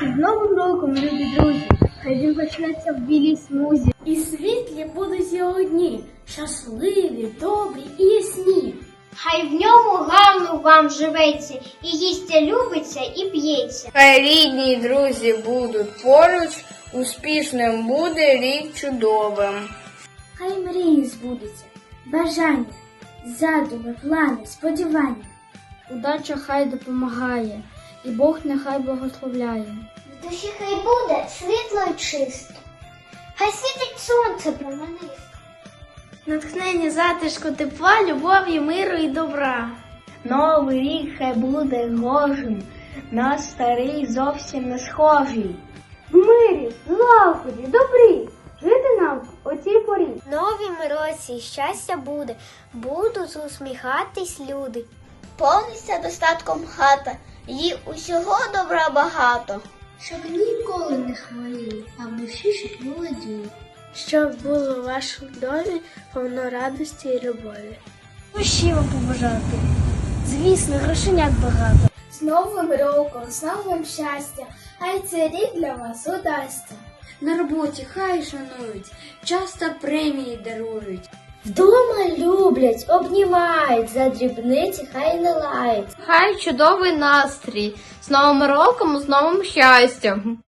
З Новим роком, любі друзі! Хай він почнеться в білій смузі. І світлі будуть його дні, щасливі, добрі і ясні. Хай в ньому гарно вам живеться, і їсться, любиться, і п'ється. Хай рідні друзі будуть поруч, успішним буде рік чудовим. Хай мрії збудуться, бажання, задуми, плани, сподівання. Удача хай допомагає, і Бог нехай благословляє. В душі хай буде світло й чисто. Хай світить сонце променисто. Натхнення затишку тепла, любові, миру і добра. Новий рік хай буде гожим, на старий зовсім не схожий. В мирі, злагоді, добрі, жити нам в оцій порі. Новім році щастя буде, будуть усміхатись люди. Повниться достатком хата, їй усього добра багато. Щоб ніколи не хворіли, а в душі щоб молоділи. Щоб було в вашому домі повно радості і любові. Що вам побажати? Звісно, грошенят багато. З Новим роком, з новим щастям, хай цей рік для вас удасться. На роботі хай шанують, часто премії дарують. Вдома люблять, обнімають, за дрібниці хай не лають. Хай чудовий настрій, з новим роком, з новим щастям.